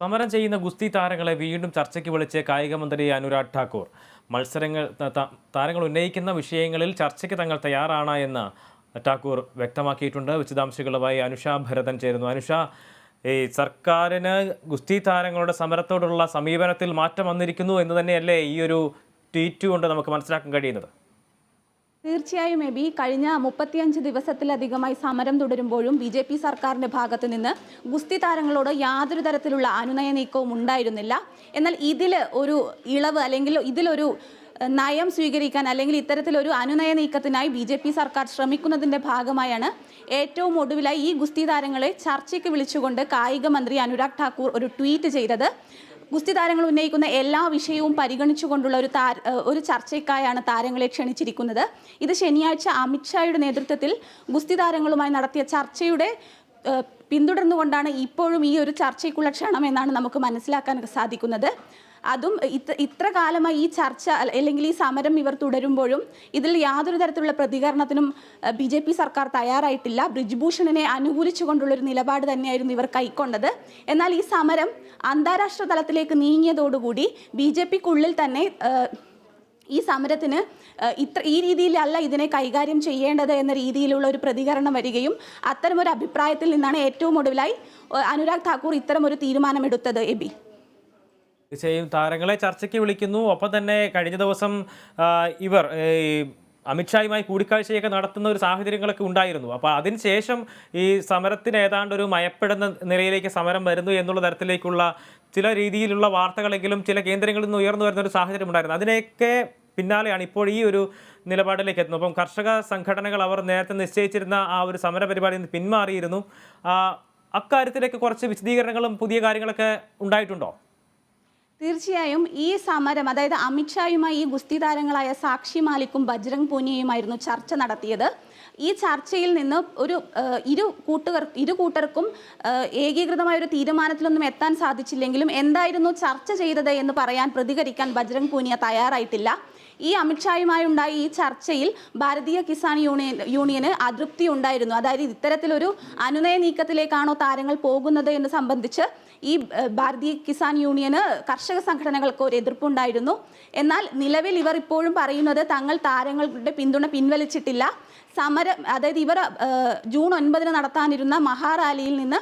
സമരം ചെയ്യുന്ന ഗുസ്തി താരങ്ങളെ വീണ്ടും ചർച്ചയ്ക്ക് വിളിച്ച് കായിക മന്ത്രി അനുരാഗ് ഠാക്കൂർ. മത്സരങ്ങൾ താരങ്ങൾ ഉന്നയിക്കുന്ന വിഷയങ്ങളിൽ ചർച്ചയ്ക്ക് തങ്ങൾ തയ്യാറാണ് എന്ന് ഠാക്കൂർ വ്യക്തമാക്കിയിട്ടുണ്ട്. വിശദാംശങ്ങളുമായി അനുഷ ഭരതൻ ചേരുന്നു. അനുഷ ഈ സർക്കാരിന് ഗുസ്തി താരങ്ങളുടെ സമരത്തോടുള്ള സമീപനത്തിൽ മാറ്റം വന്നിരിക്കുന്നു എന്ന് തന്നെയല്ലേ ഈ ഒരു ട്വീറ്റ് കൊണ്ട് നമുക്ക് മനസ്സിലാക്കാൻ കഴിയുന്നത്? തീർച്ചയായും എബി. കഴിഞ്ഞ മുപ്പത്തിയഞ്ച് ദിവസത്തിലധികമായി സമരം തുടരുമ്പോഴും ബി ജെ പി സർക്കാരിന്റെ ഭാഗത്തു നിന്ന് ഗുസ്തി താരങ്ങളോട് യാതൊരു തരത്തിലുള്ള അനുനയ നീക്കവും ഉണ്ടായിരുന്നില്ല. എന്നാൽ ഇതിൽ ഒരു ഇളവ് അല്ലെങ്കിൽ ഇതിലൊരു നയം സ്വീകരിക്കാൻ അല്ലെങ്കിൽ ഇത്തരത്തിലൊരു അനുനയ നീക്കത്തിനായി ബി ജെ പി സർക്കാർ ശ്രമിക്കുന്നതിന്റെ ഭാഗമായാണ് ഏറ്റവും ഒടുവിലായി ഈ ഗുസ്തി താരങ്ങളെ ചർച്ചയ്ക്ക് വിളിച്ചുകൊണ്ട് കായിക മന്ത്രി അനുരാഗ് ഠാക്കൂർ ഒരു ട്വീറ്റ് ചെയ്തത്. ഗുസ്തി താരങ്ങൾ ഉന്നയിക്കുന്ന എല്ലാ വിഷയവും പരിഗണിച്ചുകൊണ്ടുള്ള ഒരു ഒരു ചർച്ചയ്ക്കായാണ് താരങ്ങളെ ക്ഷണിച്ചിരിക്കുന്നത്. ഇത് ശനിയാഴ്ച അമിത്ഷായുടെ നേതൃത്വത്തിൽ ഗുസ്തി താരങ്ങളുമായി നടത്തിയ ചർച്ചയുടെ പിന്തുടർന്നുകൊണ്ടാണ് ഇപ്പോഴും ഈ ഒരു ചർച്ചയ്ക്കുള്ള ക്ഷണം എന്നാണ് നമുക്ക് മനസ്സിലാക്കാൻ സാധിക്കുന്നത്. അതും ഇത്ര കാലമായി ഈ ചർച്ച അല്ലെങ്കിൽ ഈ സമരം ഇവർ തുടരുമ്പോഴും ഇതിൽ യാതൊരു തരത്തിലുള്ള പ്രതികരണത്തിനും ബി ജെ പി സർക്കാർ തയ്യാറായിട്ടില്ല. ബ്രിജ്ഭൂഷണിനെ അനുകൂലിച്ചുകൊണ്ടുള്ളൊരു നിലപാട് തന്നെയായിരുന്നു ഇവർ കൈക്കൊണ്ടത്. എന്നാൽ ഈ സമരം അന്താരാഷ്ട്ര തലത്തിലേക്ക് നീങ്ങിയതോടുകൂടി ബി ജെ പിക്കുള്ളിൽ തന്നെ ഈ സമരത്തിന് ഇത്ര ഈ രീതിയിലല്ല ഇതിനെ കൈകാര്യം ചെയ്യേണ്ടത് എന്ന രീതിയിലുള്ള ഒരു പ്രതികരണം വരികയും അത്തരമൊരു അഭിപ്രായത്തിൽ നിന്നാണ് ഏറ്റവും ഒടുവിലായി അനുരാഗ് താക്കൂർ ഇത്തരമൊരു തീരുമാനമെടുത്തത് എബി. തീർച്ചയായും താരങ്ങളെ ചർച്ചയ്ക്ക് വിളിക്കുന്നു. ഒപ്പം തന്നെ കഴിഞ്ഞ ദിവസം ഇവർ അമിത്ഷായുമായി കൂടിക്കാഴ്ചയൊക്കെ നടത്തുന്ന ഒരു സാഹചര്യങ്ങളൊക്കെ ഉണ്ടായിരുന്നു. അപ്പോൾ അതിനുശേഷം ഈ സമരത്തിന് ഏതാണ്ട് ഒരു മയപ്പെടുന്ന നിലയിലേക്ക് സമരം വരുന്നു എന്നുള്ള തരത്തിലേക്കുള്ള ചില രീതിയിലുള്ള വാർത്തകളെങ്കിലും ചില കേന്ദ്രങ്ങളിൽ നിന്ന് ഉയർന്നു വരുന്ന ഒരു സാഹചര്യം ഉണ്ടായിരുന്നു. അതിനെയൊക്കെ പിന്നാലെയാണ് ഇപ്പോൾ ഈ ഒരു നിലപാടിലേക്ക് എത്തുന്നത്. അപ്പം കർഷക സംഘടനകൾ അവർ നേരത്തെ നിശ്ചയിച്ചിരുന്ന ആ ഒരു സമര പരിപാടിയിൽ നിന്ന് പിന്മാറിയിരുന്നു. അക്കാര്യത്തിലേക്ക് കുറച്ച് വിശദീകരണങ്ങളും പുതിയ കാര്യങ്ങളൊക്കെ ഉണ്ടായിട്ടുണ്ടോ? തീർച്ചയായും ഈ സമരം അതായത് അമിത്ഷായുമായി ഈ ഗുസ്തി താരങ്ങളായ സാക്ഷി മാലിക്കും ബജ്രംഗ് പൂനിയയുമായിരുന്നു ചർച്ച നടത്തിയത്. ഈ ചർച്ചയിൽ നിന്ന് ഒരു ഇരു കൂട്ടുകാർ ഇരു കൂട്ടർക്കും ഏകീകൃതമായ ഒരു തീരുമാനത്തിലൊന്നും എത്താൻ സാധിച്ചില്ലെങ്കിലും എന്തായിരുന്നു ചർച്ച ചെയ്തത് എന്ന് പറയാൻ പ്രതികരിക്കാൻ ബജ്രംഗ് പൂനിയ തയ്യാറായിട്ടില്ല. ഈ അമിത്ഷായുമായി ഉണ്ടായ ഈ ചർച്ചയിൽ ഭാരതീയ കിസാൻ യൂണിയൻ യൂണിയന് അതൃപ്തി ഉണ്ടായിരുന്നു. അതായത് ഇത്തരത്തിലൊരു അനുനയ നീക്കത്തിലേക്കാണോ താരങ്ങൾ പോകുന്നത് എന്ന് സംബന്ധിച്ച് ഈ ഭാരതീയ കിസാൻ യൂണിയന് കർഷക സംഘടനകൾക്ക് ഒരു എതിർപ്പുണ്ടായിരുന്നു. എന്നാൽ നിലവിൽ ഇവർ ഇപ്പോഴും പറയുന്നത് തങ്ങൾ താരങ്ങളുടെ പിന്തുണ പിൻവലിച്ചിട്ടില്ല. സമരം അതായത് ഇവർ ജൂൺ ഒൻപതിന് നടത്താനിരുന്ന മഹാറാലിയിൽ നിന്ന്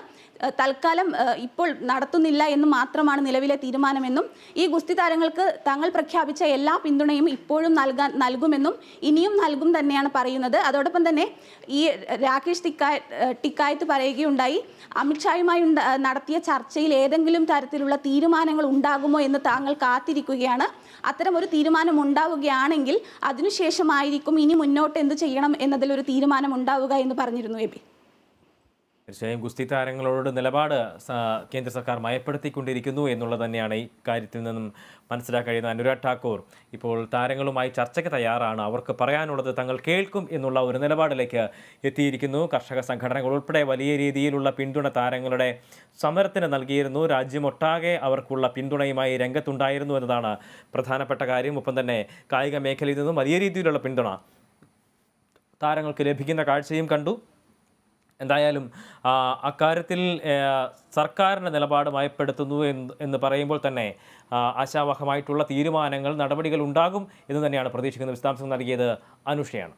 തൽക്കാലം ഇപ്പോൾ നടത്തുന്നില്ല എന്ന് മാത്രമാണ് നിലവിലെ തീരുമാനമെന്നും ഈ ഗുസ്തി താരങ്ങൾക്ക് തങ്ങൾ പ്രഖ്യാപിച്ച എല്ലാ പിന്തുണയും ഇപ്പോഴും നൽകാൻ നൽകുമെന്നും ഇനിയും നൽകും തന്നെയാണ് പറയുന്നത്. അതോടൊപ്പം തന്നെ ഈ രാകേഷ് ടിക്കായ ടിക്കായത്ത് പറയുകയുണ്ടായി അമിത്ഷായുമായി നടത്തിയ ചർച്ചയിൽ ഏതെങ്കിലും തരത്തിലുള്ള തീരുമാനങ്ങൾ ഉണ്ടാകുമോ എന്ന് താങ്കൾ കാത്തിരിക്കുകയാണ്. അത്തരം ഒരു തീരുമാനം ഉണ്ടാവുകയാണെങ്കിൽ അതിനുശേഷമായിരിക്കും ഇനി മുന്നോട്ട് എന്ത് ചെയ്യണം എന്നതിലൊരു തീരുമാനം ഉണ്ടാവുക എന്ന് പറഞ്ഞിരുന്നു എ പി തീർച്ചയായും ഗുസ്തി താരങ്ങളോട് നിലപാട് കേന്ദ്ര സർക്കാർ മയപ്പെടുത്തിക്കൊണ്ടിരിക്കുന്നു എന്നുള്ളത് തന്നെയാണ് ഈ കാര്യത്തിൽ നിന്നും മനസ്സിലാക്കാൻ കഴിയുന്ന അനുരാഗ് ഠാക്കൂർ ഇപ്പോൾ താരങ്ങളുമായി ചർച്ചയ്ക്ക് തയ്യാറാണ്. അവർക്ക് പറയാനുള്ളത് തങ്ങൾ കേൾക്കും എന്നുള്ള ഒരു നിലപാടിലേക്ക് എത്തിയിരിക്കുന്നു. കർഷക സംഘടനകൾ ഉൾപ്പെടെ വലിയ രീതിയിലുള്ള പിന്തുണ താരങ്ങളുടെ സമരത്തിന് നൽകിയിരുന്നു. രാജ്യമൊട്ടാകെ അവർക്കുള്ള പിന്തുണയുമായി രംഗത്തുണ്ടായിരുന്നു എന്നതാണ് പ്രധാനപ്പെട്ട കാര്യം. ഒപ്പം തന്നെ കായിക മേഖലയിൽ നിന്നും വലിയ രീതിയിലുള്ള പിന്തുണ താരങ്ങൾക്ക് ലഭിക്കുന്ന കാഴ്ചയും കണ്ടു. എന്തായാലും അക്കാര്യത്തിൽ സർക്കാരിന്റെ നിലപാട് മയപ്പെടുത്തുന്നു എന്ന് എന്ന് പറയുമ്പോൾ തന്നെ ആശാവഹമായിട്ടുള്ള തീരുമാനങ്ങൾ നടപടികൾ ഉണ്ടാകും എന്ന് തന്നെയാണ് പ്രതീക്ഷിക്കുന്നത് വിശദാംശം നൽകിയത് അനുഷയാണ്.